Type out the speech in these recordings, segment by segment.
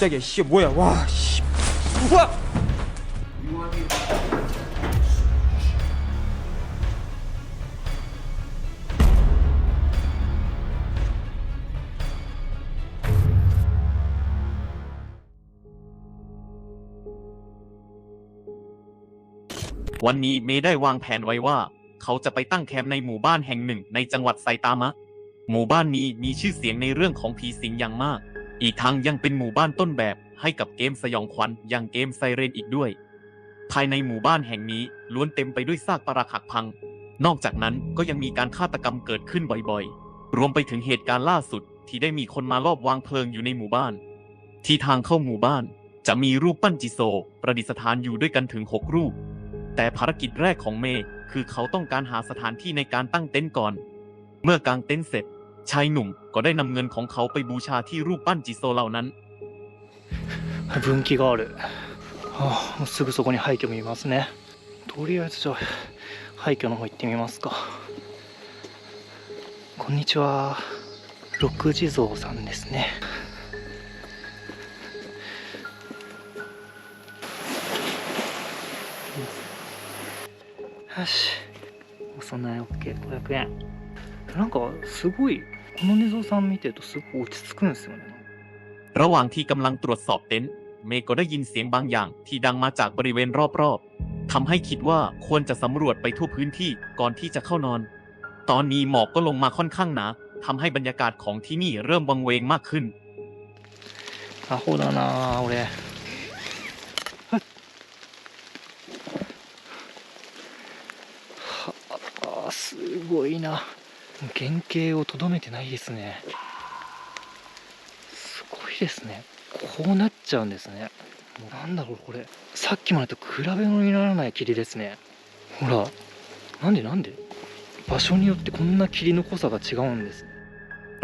깜짝이야 씨 뭐야 와 씨. 와! วันนี้เมย์ได้วางแผนไว้ว่า เขาจะไปตั้งแคมป์ในหมู่บ้านแห่งหนึ่งในจังหวัดไซตามะ หมู่บ้านนี้มีชื่อเสียงในเรื่องของผีสิงอย่างมาก อีกทั้งยังเป็นหมู่บ้านต้นแบบให้กับเกมสยองขวัญอย่างเกมไซเรนอีกด้วย ภายในหมู่บ้านแห่งนี้ล้วนเต็มไปด้วยซากปรักหักพัง นอกจากนั้นก็ยังมีการฆาตกรรมเกิดขึ้นบ่อยๆ รวมไปถึงเหตุการณ์ล่าสุด ที่ได้มีคนมาลอบวางเพลิงอยู่ในหมู่บ้าน ที่ทางเข้าหมู่บ้าน จะมีรูปปั้นจิโซ ประดิษฐานอยู่ด้วยกันถึง 6 รูป แต่ภารกิจแรกของเมย์คือเขาต้องการหาสถานที่ในการตั้งเต็นท์ก่อน เมื่อกางเต็นท์เสร็จ ชายหนุ่มก็ได้นำเงินของเขาไปบูชาที่รูปปั้นจิโซเหล่านั้น 分岐がある、はあ、もうすぐそこに廃墟見ますねとりあえずじゃあ廃墟の方行ってみますかこんにちは六地蔵さんですねよしお供え OK500 円 なんかすごいこの地蔵さん見てるとすごい落ち着くんですよね ระหว่างที่กำลังตรวจสอบเต็นท์เมย์ก็ได้ยินเสียงบางอย่างที่ดังมาจากบริเวณรอบๆทำให้คิดว่าควรจะสำรวจไปทั่วพื้นที่ก่อนที่จะเข้านอน ตอนนี้หมอกก็ลงมาค่อนข้างหนาทำให้บรรยากาศของที่นี่เริ่มวังเวงมากขึ้น アホだなあ俺はあすごいな 原型をとどめてないですねすごいですねこうなっちゃうんですねもうなんだろうこれさっきまでと比べ物にならない霧ですねほらなんでなんで場所によってこんな霧の濃さが違うんです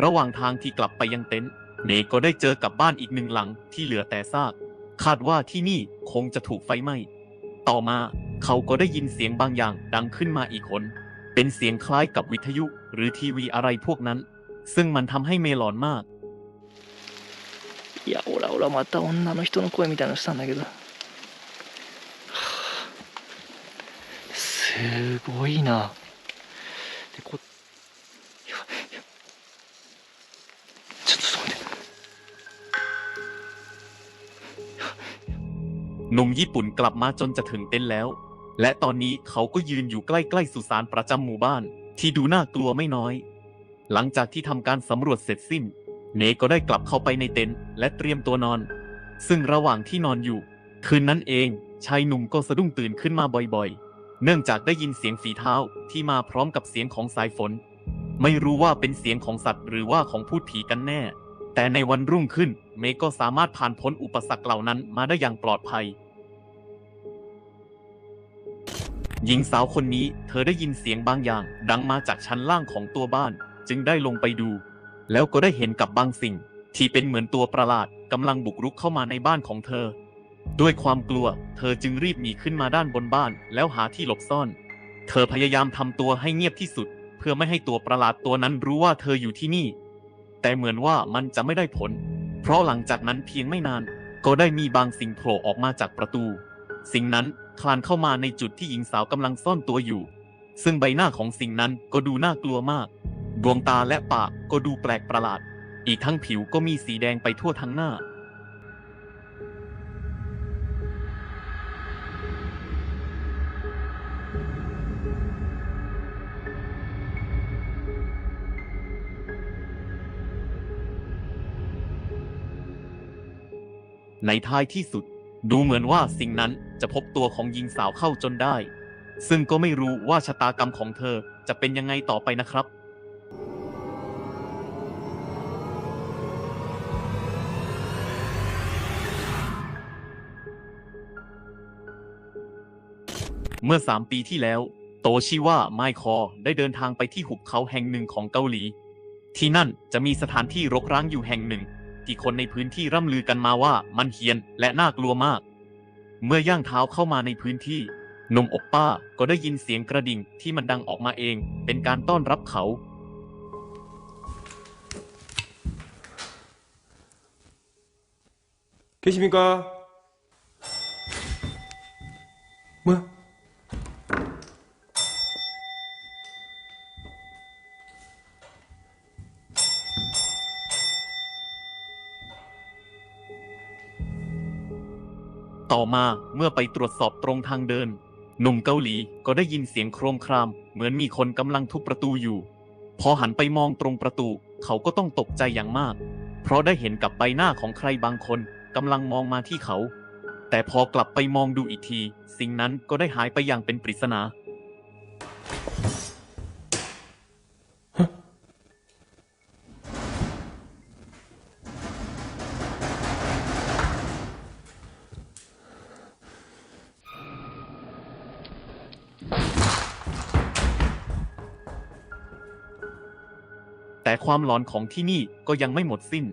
ระหว่างทางที่กลับไปยังเต็นท์เมย์ก็ได้เจอกับบ้านอีกหนึ่งหลังที่เหลือแต่ซาก คาดว่าที่นี่คงจะถูกไฟไหม้ ต่อมาเขาก็ได้ยินเสียงบางอย่างดังขึ้นมาอีกคน เป็นเสียงคล้ายกับวิทยุหรือทีวีอะไรพวกนั้น ซึ่งมันทำให้เมย์หลอนมาก いやオラオラまた女の人の声みたいなのしたんだけどはあすごいなでこいやいやちょっとちょっと待って หนุ่มญี่ปุ่นกลับมาจนจะถึงเต็นท์แล้ว และตอนนี้เขาก็ยืนอยู่ใกล้ๆสุสานประจำหมู่บ้าน ที่ดูน่ากลัวไม่น้อย หลังจากที่ทำการสำรวจเสร็จสิ้น เนก็ได้กลับเข้าไปในเต็นท์และเตรียมตัวนอน ซึ่งระหว่างที่นอนอยู่ คืนนั้นเองชายหนุ่มก็สะดุ้งตื่นขึ้นมาบ่อยๆ เนื่องจากได้ยินเสียงฝีเท้าที่มาพร้อมกับเสียงของสายฝน ไม่รู้ว่าเป็นเสียงของสัตว์หรือว่าของพูดผีกันแน่ แต่ในวันรุ่งขึ้นเมก็สามารถผ่านพ้นอุปสรรคเหล่านั้นมาได้อย่างปลอดภัย หญิงสาวคนนี้เธอได้ยินเสียงบางอย่าง ดังมาจากชั้นล่างของตัวบ้าน จึงได้ลงไปดู แล้วก็ได้เห็นกับบางสิ่ง ที่เป็นเหมือนตัวประหลาดกำลังบุกรุกเข้ามาในบ้านของเธอ ด้วยความกลัว เธอจึงรีบหนีขึ้นมาด้านบนบ้าน แล้วหาที่หลบซ่อน เธอพยายามทำตัวให้เงียบที่สุด เพื่อไม่ให้ตัวประหลาดตัวนั้นรู้ว่าเธออยู่ที่นี่ แต่เหมือนว่ามันจะไม่ได้ผล เพราะหลังจากนั้นเพียงไม่นาน ก็ได้มีบางสิ่งโผล่ออกมาจากประตู สิ่งนั้นคลานเข้ามาในจุดที่หญิงสาวกำลังซ่อนตัวอยู่ ซึ่งใบหน้าของสิ่งนั้นก็ดูน่ากลัวมาก ดวงตาและปากก็ดูแปลกประหลาด อีกทั้งผิวก็มีสีแดงไปทั่วทั้งหน้า ในท้ายที่สุด ดูเหมือนว่าสิ่งนั้น จะพบตัวของหญิงสาวเข้าจนได้ ซึ่งก็ไม่รู้ว่าชะตากรรมของเธอจะเป็นยังไงต่อไปนะครับเมื่อสามปีที่แล้ว โตชิว่าไมคอได้เดินทางไปที่หุบเขาแห่งหนึ่งของเกาหลี ที่นั่นจะมีสถานที่รกร้างอยู่แห่งหนึ่ง ที่คนในพื้นที่ร่ำลือกันมาว่ามันเฮียนและน่ากลัวมาก เมื่อย่างเท้าเข้ามาในพื้นที่หนุ่มอบป้าก็ได้ยินเสียงกระดิ่งที่มันดังออกมาเอง เป็นการต้อนรับเขา 계십니까? 뭐야? ต่อมาเมื่อไปตรวจสอบตรงทางเดิน หนุ่มเกาหลีก็ได้ยินเสียงโครมคราม เหมือนมีคนกำลังทุบประตูอยู่ พอหันไปมองตรงประตู เขาก็ต้องตกใจอย่างมาก เพราะได้เห็นกับใบหน้าของใครบางคนกำลังมองมาที่เขา แต่พอกลับไปมองดูอีกที สิ่งนั้นก็ได้หายไปอย่างเป็นปริศนา ความหลอนของที่นี่ก็ยังไม่หมดสิ้น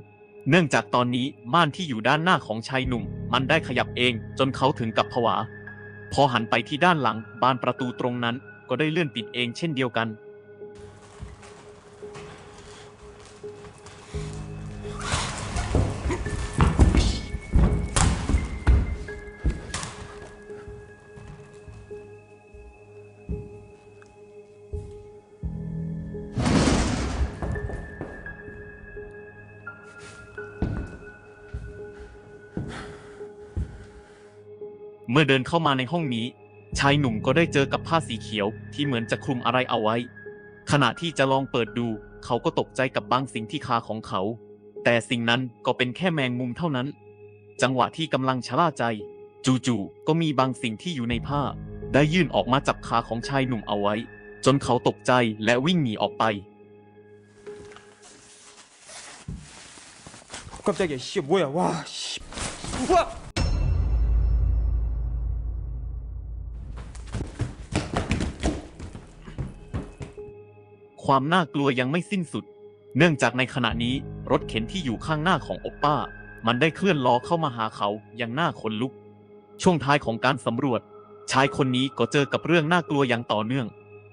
เนื่องจากตอนนี้ม่านที่อยู่ด้านหน้าของชายหนุ่ม มันได้ขยับเองจนเขาถึงกับผวา พอหันไปที่ด้านหลังบานประตูตรงนั้นก็ได้เลื่อนปิดเองเช่นเดียวกัน เมื่อเดินเข้ามาในห้องนี้ ชายหนุ่มก็ได้เจอกับผ้าสีเขียวที่เหมือนจะคลุมอะไรเอาไว้ ขณะที่จะลองเปิดดู เขาก็ตกใจกับบางสิ่งที่คาของเขา แต่สิ่งนั้นก็เป็นแค่แมงมุมเท่านั้น จังหวะที่กำลังชะล่าใจ จู่ๆก็มีบางสิ่งที่อยู่ในผ้า ได้ยื่นออกมาจับขาของชายหนุ่มเอาไว้ จนเขาตกใจและวิ่งหนีออกไป 깜짝이야, 씨, 뭐야, 와, 씨. 와! ความน่ากลัวยังไม่สิ้นสุด เนื่องจากในขณะนี้รถเข็นที่อยู่ข้างหน้าของอบป้า มันได้เคลื่อนล้อเข้ามาหาเขาอย่างน่าขนลุก ช่วงท้ายของการสำรวจ ชายคนนี้ก็เจอกับเรื่องน่ากลัวอย่างต่อเนื่อง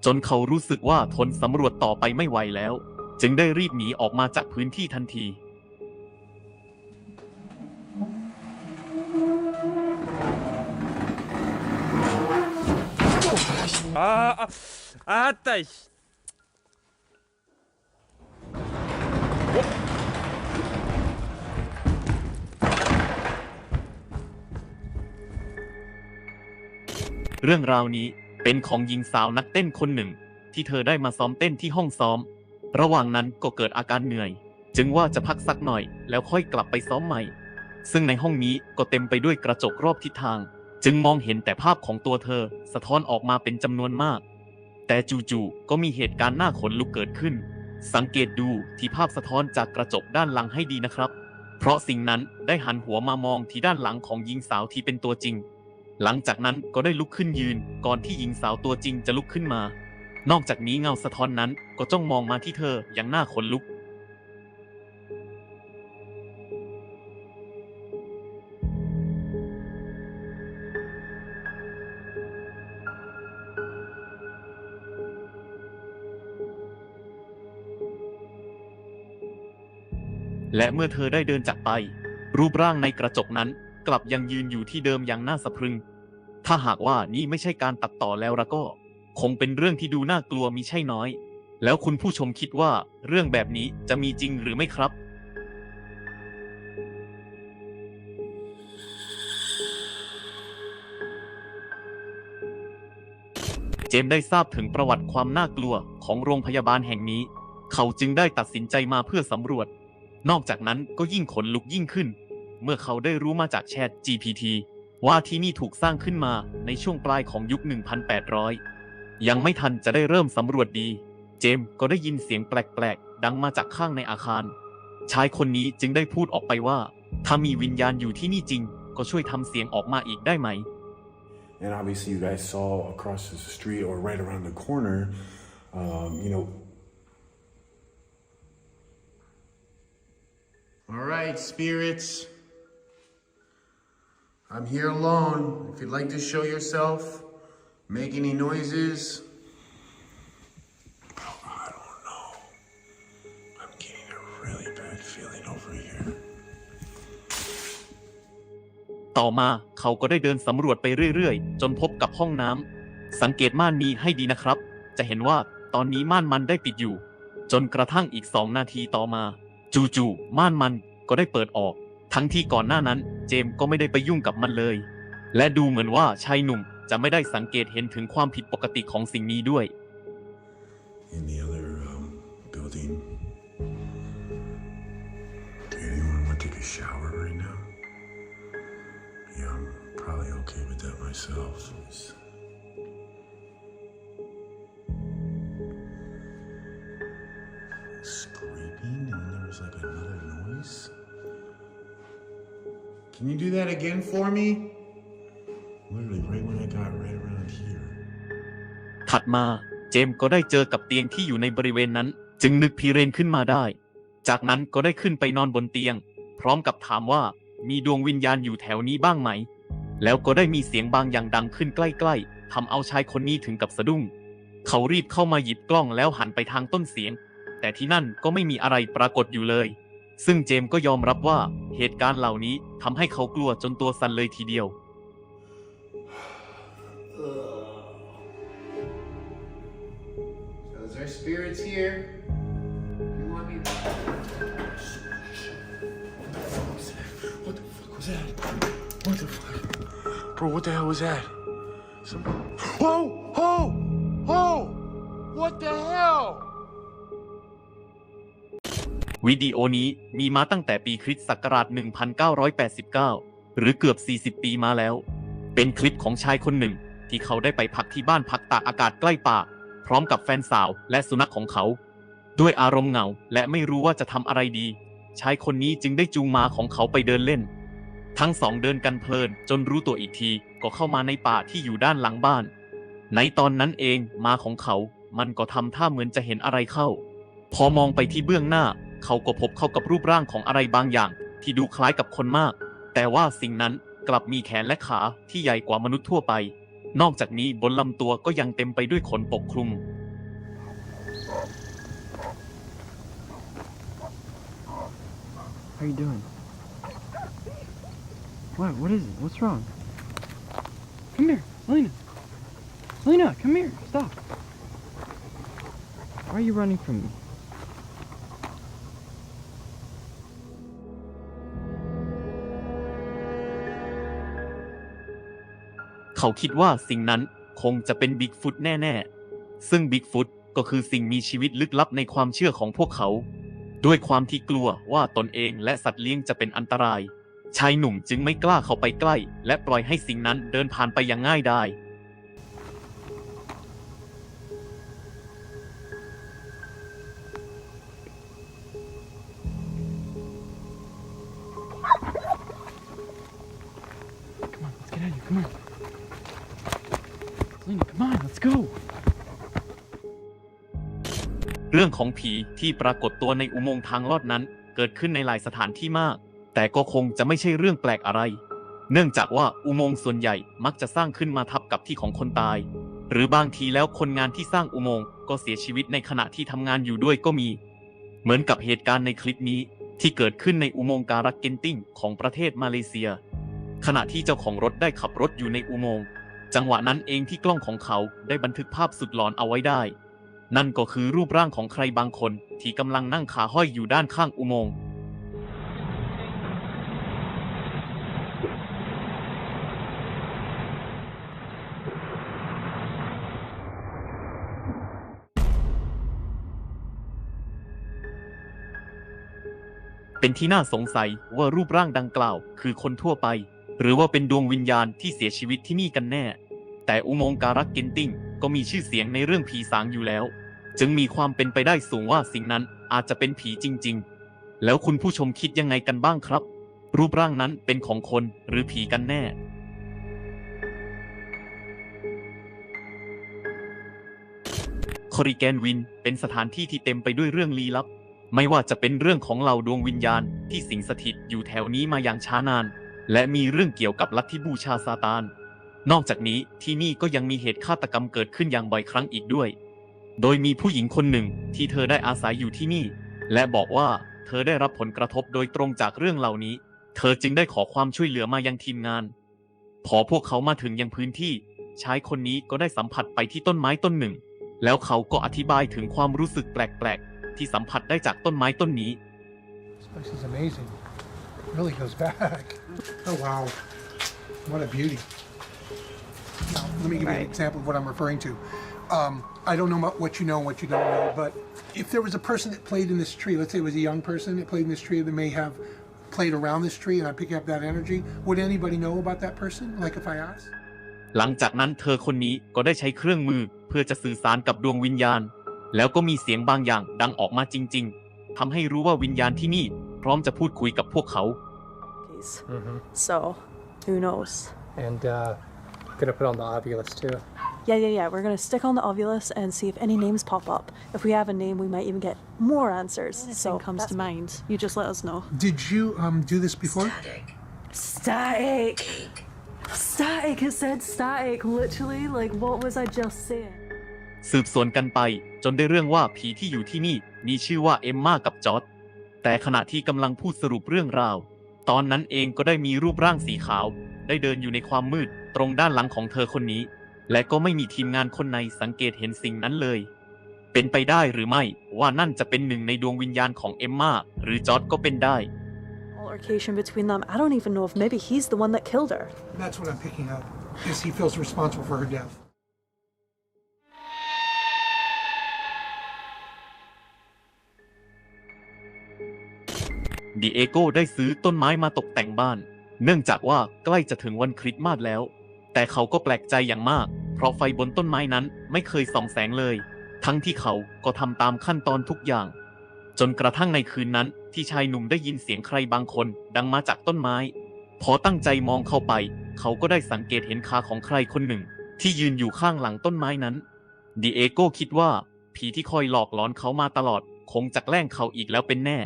จนเขารู้สึกว่าทนสำรวจต่อไปไม่ไหวแล้ว จึงได้รีบหนีออกมาจากพื้นที่ทันทีอาอาตาย เรื่องราวนี้เป็นของหญิงสาวนักเต้นคนหนึ่ง ที่เธอได้มาซ้อมเต้นที่ห้องซ้อม ระหว่างนั้นก็เกิดอาการเหนื่อย จึงว่าจะพักสักหน่อยแล้วค่อยกลับไปซ้อมใหม่ ซึ่งในห้องนี้ก็เต็มไปด้วยกระจกรอบทิศทาง จึงมองเห็นแต่ภาพของตัวเธอสะท้อนออกมาเป็นจำนวนมาก แต่จู่ๆก็มีเหตุการณ์น่าขนลุกเกิดขึ้น สังเกตดูที่ภาพสะท้อนจากกระจกด้านหลังให้ดีนะครับ เพราะสิ่งนั้นได้หันหัวมามองที่ด้านหลังของหญิงสาวที่เป็นตัวจริง หลังจากนั้นก็ได้ลุกขึ้นยืน ก่อนที่หญิงสาวตัวจริงจะลุกขึ้นมา นอกจากนี้เงาสะท้อนนั้นก็จ้องมองมาที่เธออย่างน่าขนลุก และเมื่อเธอได้เดินจากไป รูปร่างในกระจกนั้น กลับยังยืนอยู่ที่เดิมอย่างน่าสะพรึง ถ้าหากว่านี่ไม่ใช่การตัดต่อแล้วละก็ คงเป็นเรื่องที่ดูน่ากลัวมิใช่น้อย แล้วคุณผู้ชมคิดว่าเรื่องแบบนี้จะมีจริงหรือไม่ครับเจมส์ได้ทราบถึงประวัติความน่ากลัวของโรงพยาบาลแห่งนี้ เขาจึงได้ตัดสินใจมาเพื่อสำรวจ นอกจากนั้นก็ยิ่งขนลุกยิ่งขึ้น เมื่อเขาได้รู้มาจากแชท GPT ว่าที่นี่ถูกสร้างขึ้นมาในช่วงปลายของยุค 1,800 ยังไม่ทันจะได้เริ่มสำรวจดี เจมส์ก็ได้ยินเสียงแปลกๆ ดังมาจากข้างในอาคาร ชายคนนี้จึงได้พูดออกไปว่า ถ้ามีวิญญาณอยู่ที่นี่จริง ก็ช่วยทำเสียงออกมาอีกได้ไหม And obviously, you guys saw across the street or right around the corner, um, you know, All right, spirits. I'm here alone. If you'd like to show yourself, make any noises. I don't know. I'm getting a really bad feeling over here. ต่อมาเขาก็ได้เดินสำรวจไปเรื่อยๆ จนพบกับห้องน้ำสังเกตม่านนี้ให้ดีนะครับ จะเห็นว่าตอนนี้ม่านมันได้ปิดอยู่ จนกระทั่งอีกสองนาทีต่อมา จู่ๆม่านมันก็ได้เปิดออก ทั้งที่ก่อนหน้านั้นเจมก็ไม่ได้ไปยุ่งกับมันเลย และดูเหมือนว่าชายหนุ่มจะไม่ได้สังเกตเห็นถึงความผิดปกติของสิ่งนี้ด้วย In the other um, building. Do anyone want to take a shower right now? Yeah, I'm probably okay with that myself. Can you do that again for me? Literally right when I got right around here. ถัดมาเจมส์ก็ได้เจอกับเตียงที่อยู่ในบริเวณนั้น จึงนึกพิเรนขึ้นมาได้ จากนั้นก็ได้ขึ้นไปนอนบนเตียง พร้อมกับถามว่ามีดวงวิญญาณอยู่แถวนี้บ้างไหม แล้วก็ได้มีเสียงบางอย่างดังขึ้นใกล้ๆทำเอาชายคนนี้ถึงกับสะดุ้ง เขารีบเข้ามาหยิบกล้องแล้วหันไปทางต้นเสียง แต่ที่นั่นก็ไม่มีอะไรปรากฏอยู่เลย ซึ่งเจมส์ก็ยอมรับว่าเหตุการณ์เหล่านี้ทำให้เขากลัวจนตัวสั่นเลยทีเดียว So is there spirits here? You want me to... What the fuck was that? What the fuck? Bro, what the hell was that? Some... Whoa! Whoa! Whoa! What the hell? วิดีโอนี้มีมาตั้งแต่ปีคริสต์ศักราช 1989 หรือเกือบ 40 ปีมาแล้ว เป็นคลิปของชายคนหนึ่ง ที่เขาได้ไปพักที่บ้านพักตากอากาศใกล้ป่า พร้อมกับแฟนสาวและสุนัขของเขา ด้วยอารมณ์เหงาและไม่รู้ว่าจะทำอะไรดี ชายคนนี้จึงได้จูงมาของเขาไปเดินเล่น ทั้งสองเดินกันเพลิน จนรู้ตัวอีกทีก็เข้ามาในป่าที่อยู่ด้านหลังบ้าน ในตอนนั้นเองมาของเขา มันก็ทำท่าเหมือนจะเห็นอะไรเข้า พอมองไปที่เบื้องหน้า เขาก็พบเข้ากับรูปร่างของอะไรบางอย่าง ที่ดูคล้ายกับคนมาก แต่ว่าสิ่งนั้นกลับมีแขนและขาที่ใหญ่กว่ามนุษย์ทั่วไป นอกจากนี้บนลำตัวก็ยังเต็มไปด้วยขนปกคลุม How you doing? What? What is it? What's wrong? Come here, Lena. Lena, come here. Stop. Why are you running from me? เขาคิดว่าสิ่งนั้นคงจะเป็นบิ๊กฟุตแน่ๆ ซึ่งบิ๊กฟุตก็คือสิ่งมีชีวิตลึกลับในความเชื่อของพวกเขา ด้วยความที่กลัวว่าตนเองและสัตว์เลี้ยงจะเป็นอันตราย ชายหนุ่มจึงไม่กล้าเข้าไปใกล้ และปล่อยให้สิ่งนั้นเดินผ่านไปอย่างง่ายดาย go. เรื่องของผีที่ปรากฏตัวในอุโมงค์ทางลอดนั้น เกิดขึ้นในหลายสถานที่มาก แต่ก็คงจะไม่ใช่เรื่องแปลกอะไร เนื่องจากว่าอุโมงค์ส่วนใหญ่มักจะสร้างขึ้นมาทับกับที่ของคนตาย หรือบางทีแล้วคนงานที่สร้างอุโมงค์ก็เสียชีวิตในขณะที่ทำงานอยู่ด้วยก็มี เหมือนกับเหตุการณ์ในคลิปนี้ที่เกิดขึ้นในอุโมงค์การักเกนติ้งของประเทศมาเลเซีย ขณะที่เจ้าของรถได้ขับรถอยู่ในอุโมงค์ จังหวะนั้นเองที่กล้องของเขาได้บันทึกภาพสุดหลอนเอาไว้ได้ นั่นก็คือรูปร่างของใครบางคนที่กำลังนั่งขาห้อยอยู่ด้านข้างอุโมงค์เป็นที่น่าสงสัยว่ารูปร่างดังกล่าวคือคนทั่วไป หรือว่าเป็นดวงวิญญาณที่เสียชีวิตที่นี่กันแน่ แต่อุโมงค์การักเกนติ้งก็มีชื่อเสียงในเรื่องผีสางอยู่แล้ว จึงมีความเป็นไปได้สูงว่าสิ่งนั้นอาจจะเป็นผีจริง ๆ แล้วคุณผู้ชมคิดยังไงกันบ้างครับ รูปร่างนั้นเป็นของคนหรือผีกันแน่คอริแกนวินเป็นสถานที่ที่เต็มไปด้วยเรื่องลี้ลับ ไม่ว่าจะเป็นเรื่องของเหล่าดวงวิญญาณที่สิงสถิตอยู่แถวนี้มาอย่างช้านาน และมีเรื่องเกี่ยวกับลัทธิบูชาซาตาน นอกจากนี้ที่นี่ก็ยังมีเหตุฆาตกรรมเกิดขึ้นอย่างบ่อยครั้งอีกด้วย โดยมีผู้หญิงคนหนึ่งที่เธอได้อาศัยอยู่ที่นี่ และบอกว่าเธอได้รับผลกระทบโดยตรงจากเรื่องเหล่านี้ เธอจึงได้ขอความช่วยเหลือมายังทีมงาน พอพวกเขามาถึงยังพื้นที่ ชายคนนี้ก็ได้สัมผัสไปที่ต้นไม้ต้นหนึ่ง แล้วเขาก็อธิบายถึงความรู้สึกแปลกๆ ที่สัมผัสได้จากต้นไม้ต้นนี้ This place is amazing. It really goes back. Oh, wow. What a beauty. Now, let me give you an example of what I'm referring to. Um, I don't know about what you know and what you don't know, but if there was a person that played in this tree, let's say it was a young person that played in this tree that may have played around this tree and I pick up that energy, would anybody know about that person? Like if I asked? หลังจากนั้นเธอคนนี้ก็ได้ใช้เครื่องมือเพื่อจะสื่อสารกับดวงวิญญาณ แล้วก็มีเสียงบางอย่างดังออกมาจริง ๆทำให้รู้ว่าวิญญาณที่นี่ พร้อมจะพูดคุยกับพวกเขา So, who knows? And uh, gonna put on the ovulus too. Yeah, yeah, yeah. We're gonna stick on the ovulus and see if any names pop up. If we have a name, we might even get more answers. so comes to mind, you just let us know. Did you um, do this before? Static. Static. It said static. Literally, like what was I just saying? สืบสวนกันไปจนได้เรื่องว่าผีที่อยู่ที่นี่มีชื่อว่าเอมมากับจอร์ด แต่ขณะที่กำลังพูดสรุปเรื่องราว ตอนนั้นเองก็ได้มีรูปร่างสีขาว ได้เดินอยู่ในความมืด ตรงด้านหลังของเธอคนนี้ และก็ไม่มีทีมงานคนไหนสังเกตเห็นสิ่งนั้นเลย เป็นไปได้หรือไม่ว่านั่นจะเป็นหนึ่งในดวงวิญญาณของเอมมาหรือจอร์ดก็เป็นได้ Altercation between them. I don't even know if maybe he's the one that killed her. That's what I'm picking up. Is he feels responsible for her death. ดีเอโก้ได้ซื้อต้นไม้มาตกแต่งบ้าน เนื่องจากว่าใกล้จะถึงวันคริสต์มาสแล้ว แต่เขาก็แปลกใจอย่างมาก เพราะไฟบนต้นไม้นั้นไม่เคยส่องแสงเลย ทั้งที่เขาก็ทำตามขั้นตอนทุกอย่าง จนกระทั่งในคืนนั้น ที่ชายหนุ่มได้ยินเสียงใครบางคนดังมาจากต้นไม้ พอตั้งใจมองเข้าไป เขาก็ได้สังเกตเห็นขาของใครคนหนึ่ง ที่ยืนอยู่ข้างหลังต้นไม้นั้นดีเอโก้คิดว่าผีที่คอยหลอกหลอนเขามาตลอด คงจะแกล้งเขาอีกแล้วเป็นแน่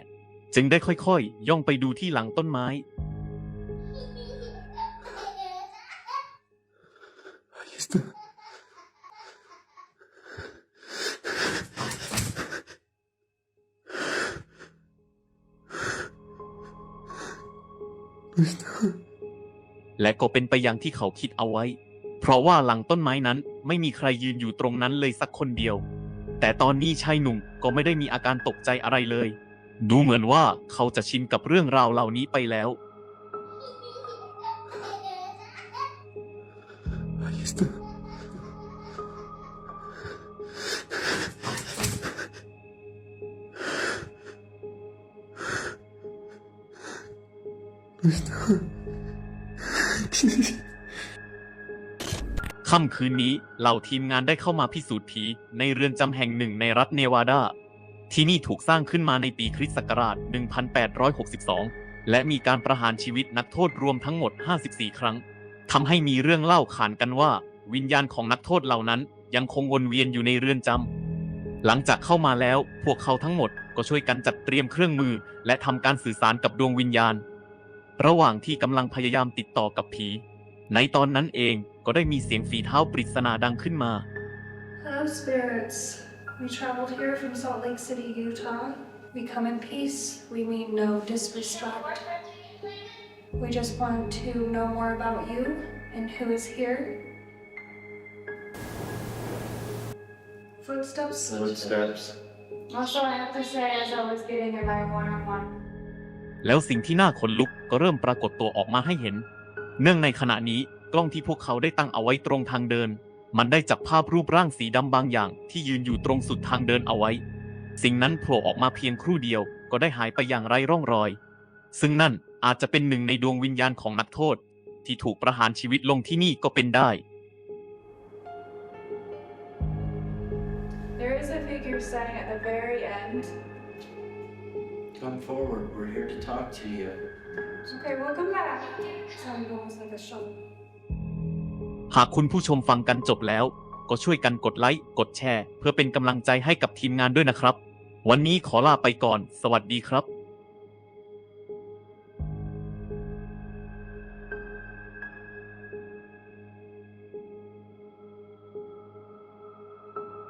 จึงได้ค่อยๆย่องไปดูที่หลังต้นไม้ และก็เป็นไปอย่างที่เขาคิดเอาไว้ เพราะว่าหลังต้นไม้นั้นไม่มีใครยืนอยู่ตรงนั้นเลยสักคนเดียว แต่ตอนนี้ชายหนุ่มก็ไม่ได้มีอาการตกใจอะไรเลย ดูเหมือนว่าเขาจะชินกับเรื่องราวเหล่านี้ไปแล้วค่ำคืนนี้เหล่าทีมงานได้เข้ามาพิสูจน์ผีในเรือนจำแห่งหนึ่งในรัฐเนวาดา ที่นี่ถูกสร้างขึ้นมาในปีคริสต์ศักราช 1862 และมีการประหารชีวิตนักโทษรวมทั้งหมด 54 ครั้ง ทำให้มีเรื่องเล่าขานกันว่า วิญญาณของนักโทษเหล่านั้นยังคงวนเวียนอยู่ในเรือนจำ หลังจากเข้ามาแล้ว พวกเขาทั้งหมดก็ช่วยกันจัดเตรียมเครื่องมือ และทำการสื่อสารกับดวงวิญญาณ ระหว่างที่กำลังพยายามติดต่อกับผี ในตอนนั้นเองก็ได้มีเสียงฝีเท้าปริศนาดังขึ้นมา Hello, spirits. We traveled here from Salt Lake City, Utah. We come in peace. We mean no disrespect. We just want to know more about you and who is here. Footsteps. Footsteps. Also, I have to say, as I was getting a 911. แล้วสิ่งที่น่าขนลุกก็เริ่มปรากฏตัวออกมาให้เห็น เนื่องในขณะนี้กล้องที่พวกเขาได้ตั้งเอาไว้ตรงทางเดิน มันได้จับภาพรูปร่างสีดำบางอย่างที่ยืนอยู่ตรงสุดทางเดินเอาไว้ สิ่งนั้นโผล่ออกมาเพียงครู่เดียวก็ได้หายไปอย่างไร้ร่องรอย ซึ่งนั่นอาจจะเป็นหนึ่งในดวงวิญญาณของนักโทษ ที่ถูกประหารชีวิตลงที่นี่ก็เป็นได้ There is a figure standing at the very end. Come forward. We're here to talk to you. Okay, welcome back. Sounded almost like a show. หากคุณผู้ชมฟังกันจบแล้ว ก็ช่วยกันกดไลค์ กดแชร์ เพื่อเป็นกำลังใจให้กับทีมงานด้วยนะครับ วันนี้ขอลาไปก่อน สวัสดีครับ